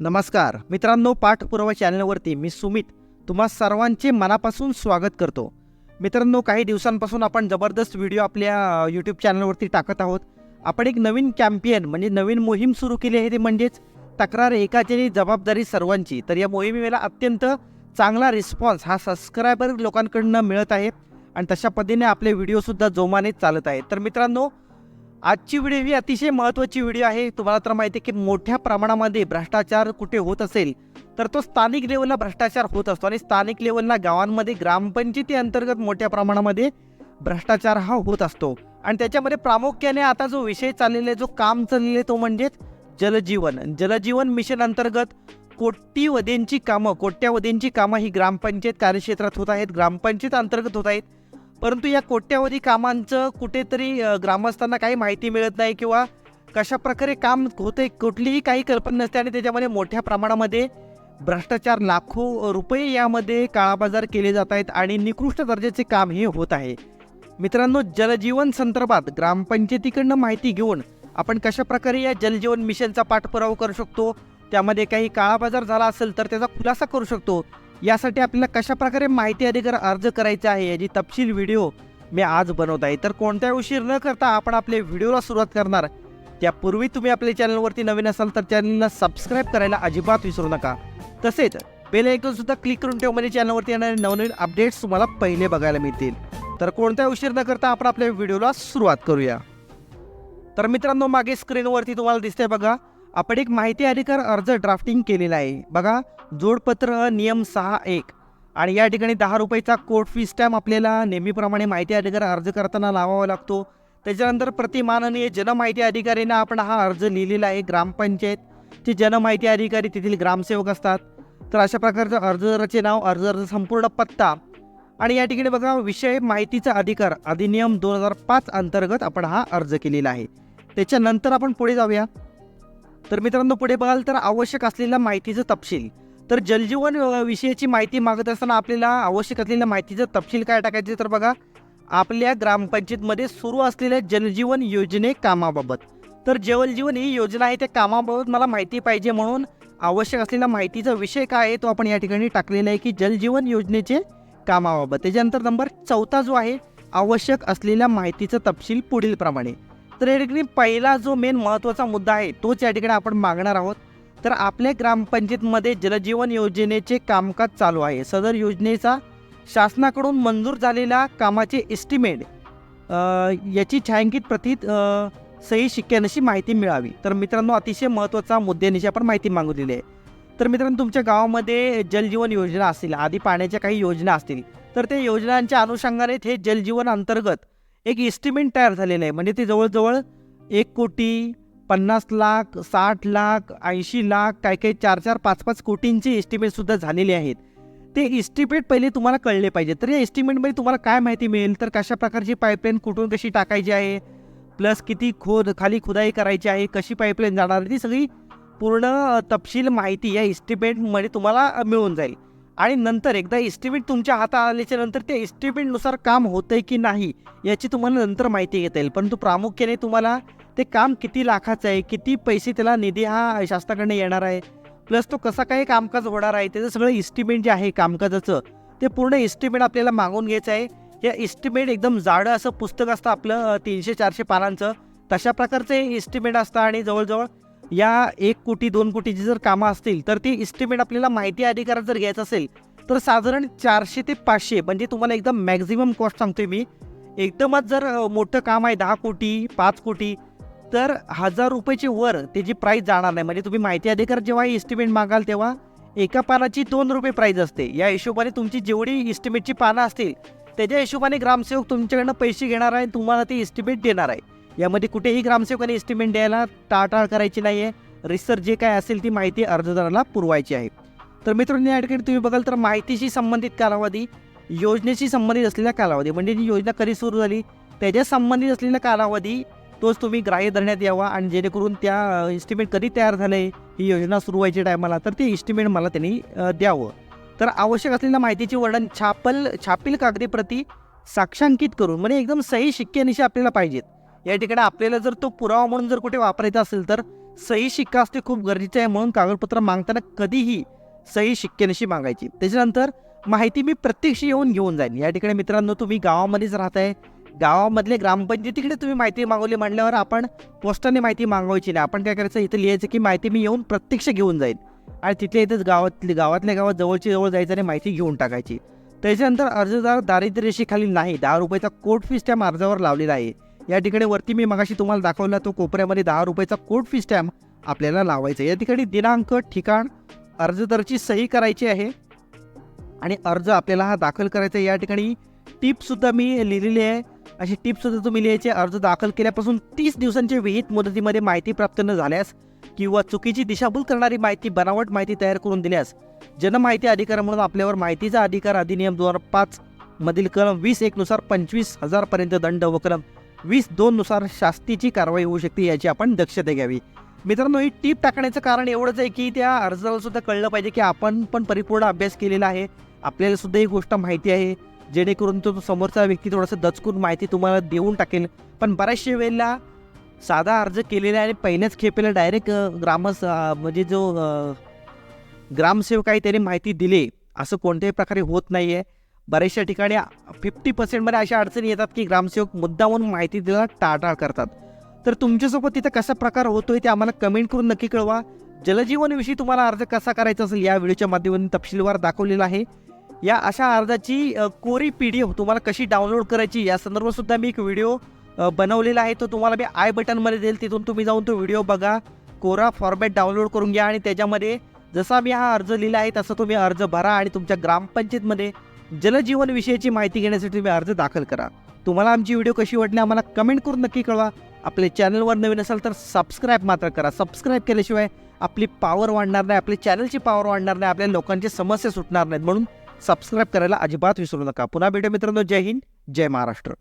नमस्कार. मित्रांनो पाठपुरावा चॅनलवरती मी सुमित तुम्हा सर्वांचे मनापासून स्वागत करतो. मित्रांनो काही दिवसांपासून आपण जबरदस्त व्हिडिओ आपल्या यूट्यूब चॅनलवरती टाकत आहोत. आपण एक नवीन कॅम्पियन म्हणजे नवीन मोहीम सुरू केली आहे ते म्हणजेच तक्रार एकाची जबाबदारी सर्वांची. तर या मोहिमेला अत्यंत चांगला रिस्पॉन्स हा सबस्क्रायबर लोकांकडनं मिळत आहे. आणि तशा पद्धतीने आपले व्हिडिओसुद्धा जोमाने चालत आहेत. तर मित्रांनो आजची व्हिडिओ ही अतिशय महत्त्वाची व्हिडिओ आहे. तुम्हाला तर माहिती आहे की मोठ्या प्रमाणामध्ये भ्रष्टाचार कुठे होत असेल तर तो स्थानिक लेवलला भ्रष्टाचार होत असतो आणि स्थानिक लेवलला गावांमध्ये ग्रामपंचायती अंतर्गत मोठ्या प्रमाणामध्ये भ्रष्टाचार हा होत असतो. आणि त्याच्यामध्ये प्रामुख्याने आता जो विषय चाललेला आहे जो काम चाललेलं आहे तो म्हणजेच जलजीवन. जलजीवन मिशन अंतर्गत कोट्यवधींची कामं कोट्यावधींची कामं ही ग्रामपंचायत कार्यक्षेत्रात होत आहेत ग्रामपंचायत अंतर्गत होत आहेत. परंतु या कोट्यावधी कामांचं कुठेतरी ग्रामस्थांना काही माहिती मिळत नाही किंवा कशा प्रकारे काम होते कुठलीही काही कल्पना नसते आणि त्याच्यामध्ये मोठ्या प्रमाणामध्ये भ्रष्टाचार लाखो रुपये यामध्ये काळाबाजार केले जात आहेत आणि निकृष्ट दर्जाचे काम हे होत आहे. मित्रांनो जलजीवन संदर्भात ग्रामपंचायतीकडनं माहिती घेऊन आपण कशा प्रकारे या जलजीवन मिशनचा पाठपुरावा करू शकतो? त्यामध्ये काही काळाबाजार झाला असेल तर त्याचा खुलासा करू शकतो? यासाठी आपल्याला कशा प्रकारे माहिती अधिकार अर्ज करायचा आहे याची तपशील व्हिडिओ मी आज बनवत आहे. तर कोणत्या उशीर न करता आपण आपल्या व्हिडिओला सुरुवात करणार. त्यापूर्वी तुम्ही आपल्या चॅनलवरती नवीन असाल तर चॅनलला सबस्क्राईब करायला अजिबात विसरू नका. तसेच बेल ऐकून सुद्धा क्लिक करून ठेव म्हणजे चॅनलवरती येणारे नवनवीन अपडेट्स तुम्हाला पहिले बघायला मिळतील. तर कोणत्या उशीर न करता आपण आपल्या व्हिडिओला सुरुवात करूया. तर मित्रांनो मागे स्क्रीनवरती तुम्हाला दिसतंय बघा आपण एक माहिती अधिकार अर्ज ड्राफ्टिंग केलेला आहे. बघा जोडपत्र नियम सहा एक. आणि या ठिकाणी दहा रुपयाचा कोर्ट फी स्टॅम्प आपल्याला नेहमीप्रमाणे माहिती अधिकार अर्ज करताना लावावा लागतो. त्याच्यानंतर प्रतिमाननीय जनमाहिती अधिकारीनं आपण हा अर्ज लिहिलेला आहे ग्रामपंचायतचे जनमाहिती अधिकारी तेथील ग्रामसेवक असतात. तर अशा प्रकारचं अर्जदाराचे नाव अर्जदाराचा संपूर्ण पत्ता. आणि या ठिकाणी बघा विषय माहितीचा अधिकार अधिनियम दोन हजार पाच अंतर्गत आपण हा अर्ज केलेला आहे. त्याच्यानंतर आपण पुढे जाऊया. तर मित्रांनो पुढे बघाल तर आवश्यक असलेल्या माहितीचं तपशील. तर जलजीवन विषयाची माहिती मागत असताना आपल्याला आवश्यक असलेल्या माहितीचं तपशील काय टाकायचे तर बघा. आपल्या ग्रामपंचायतमध्ये सुरू असलेल्या जलजीवन योजने कामाबाबत. तर जलजीवन ही योजना आहे त्या कामाबाबत मला माहिती पाहिजे म्हणून आवश्यक असलेल्या माहितीचा विषय काय आहे तो आपण या ठिकाणी टाकलेला आहे की जलजीवन योजनेचे कामाबाबत. त्याच्यानंतर नंबर चौथा जो आहे आवश्यक असलेल्या माहितीचा तपशील पुढील प्रमाणे तर या ठिकाणी पहिला जो मेन महत्त्वाचा मुद्दा आहे तोच या ठिकाणी आपण मागणार आहोत. तर आपल्या ग्रामपंचायतमध्ये जलजीवन योजनेचे कामकाज चालू आहे. सदर योजनेचा शासनाकडून मंजूर झालेल्या कामाचे एस्टिमेट याची छायांकित प्रतीत सही शिक्क्यानशी माहिती मिळावी. तर मित्रांनो अतिशय महत्त्वाचा मुद्द्यानिशी आपण माहिती मागवलेली आहे. तर मित्रांनो तुमच्या गावामध्ये जलजीवन योजना असतील आधी पाण्याच्या काही योजना असतील तर त्या योजनांच्या अनुषंगाने हे जलजीवन अंतर्गत एक एस्टिमेट तयार झालेलं आहे. म्हणजे ते जवळजवळ एक कोटी पन्नास लाख साठ लाख ऐंशी लाख काही काही चार चार पाच पाच कोटींचे एस्टिमेटसुद्धा झालेले आहेत. ते एस्टिमेट पहिले तुम्हाला कळले पाहिजे. तर या एस्टिमेटमध्ये तुम्हाला काय माहिती मिळेल? तर कशा प्रकारची पाईपलाईन कुठून कशी टाकायची आहे? प्लस किती खोद खाली खुदाई करायची आहे? कशी पाईपलाईन जाणार आहे? ती सगळी पूर्ण तपशील माहिती या एस्टिमेटमध्ये तुम्हाला मिळून जाईल. आणि नंतर एकदा इस्टिमेट तुमच्या हातात आल्याच्यानंतर त्या इस्टिमेटनुसार काम होतंय की नाही याची तुम्हाला नंतर माहिती घेता येईल. परंतु प्रामुख्याने तुम्हाला ते काम किती लाखाचं आहे किती पैसे त्याला निधी हा शासनाकडनं येणार आहे प्लस तो कसा काय कामकाज होणार आहे त्याचं सगळं इस्टिमेट जे आहे कामकाजाचं ते पूर्ण इस्टिमेट आपल्याला मागून घ्यायचं आहे. या इस्टिमेट एकदम जाडं असं पुस्तक असतं आपलं तीनशे चारशे पानांचं. तशा प्रकारचं हे इस्टिमेट असतं आणि जवळजवळ या एक कोटी दोन कोटीची जर कामं असतील तर ती इस्टिमेट आपल्याला माहिती अधिकारात जर घ्यायचं असेल तर साधारण चारशे ते पाचशे म्हणजे तुम्हाला एकदम मॅक्झिमम कॉस्ट सांगतोय मी. एकदमच जर मोठं काम आहे दहा कोटी पाच कोटी तर हजार रुपयाची वर त्याची प्राईस जाणार नाही. म्हणजे तुम्ही माहिती अधिकार जेव्हा इस्टिमेट मागाल तेव्हा एका पानाची दोन रुपये प्राईज असते. या हिशोबाने तुमची जेवढी इस्टिमेटची पानं असतील त्याच्या हिशोबाने ग्रामसेवक तुमच्याकडनं पैसे घेणार आहे आणि तुम्हाला ते इस्टिमेट देणार आहे. यामध्ये कुठेही ग्रामसेवकाने एस्टिमेट द्यायला टाळटाळ करायची नाही आहे रिसर्च जे काय असेल ती माहिती अर्जदाराला पुरवायची आहे. तर मित्रांनो या ठिकाणी तुम्ही बघाल तर माहितीशी संबंधित कालावधी योजनेशी संबंधित असलेला कालावधी म्हणजे जी योजना कधी सुरू झाली त्याच्या संबंधित असलेला कालावधी तोच तुम्ही ग्राह्य धरण्यात यावा आणि जेणेकरून त्या इस्टिमेट कधी तयार झालं आहे ही योजना सुरू व्हायची टायमाला तर ते इस्टिमेट मला त्यांनी द्यावं. तर आवश्यक असलेल्या माहितीचे वर्णन छापल छापील कागदी प्रती साक्षांकित करून म्हणजे एकदम सही शिक्क्यानिशी आपल्याला पाहिजेत. या ठिकाणी आपल्याला जर तो पुरावा म्हणून जर कुठे वापरायचा असेल तर सही शिक्का असते खूप गरजेचं आहे म्हणून कागदपत्र मागताना कधीही सही शिक्क्यानिशी मागायची. त्याच्यानंतर माहिती मी प्रत्यक्ष येऊन घेऊन जाईन. या ठिकाणी मित्रांनो तुम्ही गावामध्येच राहताय. गावामधले ग्रामपंचायतीकडे तुम्ही माहिती मागवली म्हटल्यावर आपण पोस्टाने माहिती मागवायची नाही. आपण काय करायचं इथं लिहायचं की माहिती मी येऊन प्रत्यक्ष घेऊन जाईन. आणि तिथल्या इथंच गावातली गावातल्या गावात जवळची जवळ जायचं आणि माहिती घेऊन टाकायची. त्याच्यानंतर अर्जदार दारिद्र्य रेषेखाली नाही. दहा रुपयाचा कोर्ट फीस त्या अर्जावर लावलेला आहे. या ठिकाणी वरती मी मगाशी तुम्हाला दाखवला तो कोपऱ्यामध्ये दहा रुपयाचा कोड फी स्टॅम्प आपल्याला लावायचा या ठिकाणी दिनांक ठिकाण अर्जदारची सही करायची आहे. आणि अर्ज आपल्याला हा दाखल करायचा आहे. या ठिकाणी टिपसुद्धा मी लिहिलेली आहे. अशी टिपसुद्धा तुम्ही लिहायची अर्ज दाखल केल्यापासून तीस दिवसांच्या विहित मुदतीमध्ये माहिती प्राप्त न झाल्यास किंवा चुकीची दिशाभूल करणारी माहिती बनावट माहिती तयार करून दिल्यास जनमाहिती अधिकार म्हणून आपल्यावर माहितीचा अधिकार अधिनियम दोन हजार पाच मधील कलम वीस एकनुसार पंचवीस हजारपर्यंत दंड व कलम वीस दोननुसार शास्तीची कारवाई होऊ शकते याची आपण दक्षता घ्यावी. मित्रांनो ही टीप टाकण्याचं कारण एवढंच आहे की त्या अर्जाला सुद्धा कळलं पाहिजे की आपण पण परिपूर्ण अभ्यास केलेला आहे. आपल्याला सुद्धा ही गोष्ट माहिती आहे जेणेकरून तो समोरचा व्यक्ती थोडंसं दचकून माहिती तुम्हाला देऊन टाकेल. पण बऱ्याचशा वेळेला साधा अर्ज केलेला आणि पहिल्याच खेपेला डायरेक्ट ग्रामस म्हणजे जो ग्रामसेवक आहे त्याने माहिती दिली. असं कोणत्याही प्रकारे होत नाही आहे बऱ्याचशा ठिकाणी फिफ्टी पर्सेंटमध्ये अशा अडचणी येतात की ग्रामसेवक मुद्दामून माहिती देणं टाळटाळ करतात. तर तुमच्यासोबत तिथं कसा प्रकार होतोय ते आम्हाला कमेंट करून नक्की कळवा. जलजीवनविषयी तुम्हाला अर्ज कसा करायचा असेल या व्हिडिओच्या माध्यमातून तपशीलवार दाखवलेला आहे. या अशा अर्जाची कोरी पी डी एफ तुम्हाला कशी डाउनलोड करायची या संदर्भातसुद्धा मी एक व्हिडिओ बनवलेला आहे. तो तुम्हाला मी आय बटनमध्ये देईल. तिथून तुम्ही जाऊन तो व्हिडिओ बघा. कोरा फॉर्मॅट डाउनलोड करून घ्या आणि त्याच्यामध्ये जसा मी हा अर्ज लिहिला आहे तसं तुम्ही अर्ज भरा आणि तुमच्या ग्रामपंचायतमध्ये जलजीवन विषयाची माहिती घेण्यासाठी तुम्ही अर्ज दाखल करा. तुम्हाला आमची व्हिडिओ कशी वाटली आम्हाला कमेंट करून नक्की कळवा. आपले चॅनलवर नवीन असाल तर सबस्क्राईब मात्र करा. सबस्क्राईब केल्याशिवाय आपली पॉवर वाढणार नाही आपली चॅनलची पॉवर वाढणार नाही आपल्या लोकांची समस्या सुटणार नाहीत. म्हणून सबस्क्राईब करायला अजिबात विसरू नका. पुन्हा भेटू मित्रांनो. जय हिंद जय महाराष्ट्र.